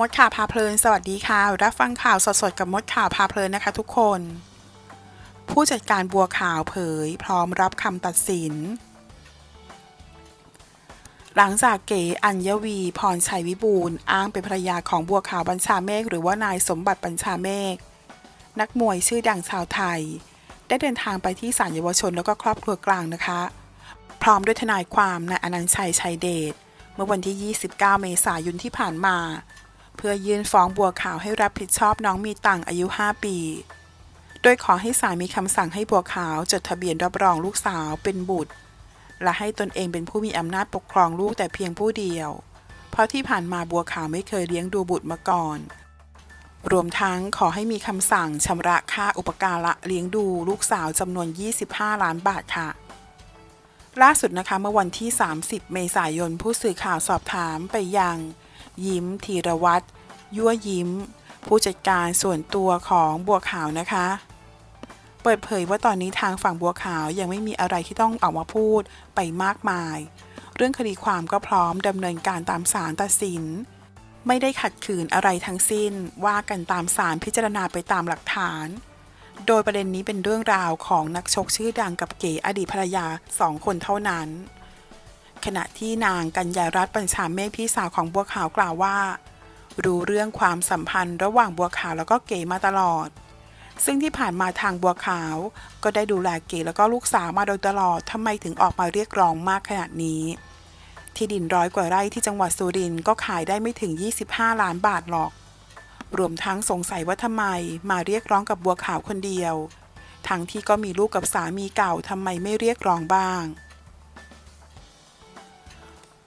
มดข่าวพาเพลิน สวัสดีค่ะ รับฟังข่าวสดๆกับมดข่าวพาเพลินนะคะทุกคน ผู้จัดการบัวขาวเผย พร้อมรับคำตัดสิน หลังจากเก๋อัญญวี พรชัยวิบูลอ้างเป็นภรรยาของบัวขาวบัญชาเมฆหรือว่านายสมบัติบัญชาเมฆนักมวยชื่อดังชาวไทย ได้เดินทางไปที่ศาลเยาวชนแล้วก็ครอบครัวกลางนะคะ พร้อมด้วยทนายความนายอนันต์ชัยชัยเดชเมื่อวันที่ 29 เมษายนที่ผ่านมา เพื่อยื่นฟ้องบัวขาวให้รับผิดชอบน้องมีตังอายุ 5 ปี โดยขอให้ศาลมีคำสั่งให้บัวขาวจดทะเบียนรับรองลูกสาวเป็นบุตร และให้ตนเองเป็นผู้มีอำนาจปกครองลูกแต่เพียงผู้เดียว เพราะที่ผ่านมาบัวขาวไม่เคยเลี้ยงดูบุตรมาก่อน รวมทั้งขอให้มีคำสั่งชำระค่าอุปการะเลี้ยงดูลูกสาวจำนวน 25 ล้านบาทค่ะล่าสุดนะคะเมื่อวันที่ 30 เมษายนผู้สื่อข่าวสอบถามไปยัง ยิ้มธีรวัตรยั่วยิ้ม ผู้จัดการส่วนตัวของบัวขาวนะคะ เปิดเผยว่าตอนนี้ทางฝั่งบัวขาวยังไม่มีอะไรที่ต้องออกมาพูดไปมากมาย เรื่องคดีความก็พร้อมดำเนินการตามศาลตัดสิน ไม่ได้ขัดขืนอะไรทั้งสิ้นว่ากันตามศาลพิจารณาไปตามหลักฐานโดยประเด็นนี้เป็นเรื่องราวของนักชกชื่อดังกับเก๋อดีตภรรยาสองคนเท่านั้น ขณะที่นางกัญญารัตน์ปัญชาเมฆพี่สาวของบัวขาวกล่าวว่า รู้เรื่องความสัมพันธ์ระหว่างบัวขาวแล้วก็เก๋มาตลอด ซึ่งที่ผ่านมาทางบัวขาว ก็ได้ดูแลเก๋แล้วก็ลูกสาวมาโดยตลอดทำไมถึงออกมาเรียกร้องมากขนาดนี้ ที่ดินร้อยกว่าไร่ที่จังหวัดสุรินทร์ก็ขายได้ไม่ถึง 25 ล้านบาทหรอก รวมทั้งสงสัยว่าทำไมมาเรียกร้องกับบัวขาวคนเดียว ทั้งที่ก็มีลูกกับสามีเก่าทำไมไม่เรียกร้องบ้าง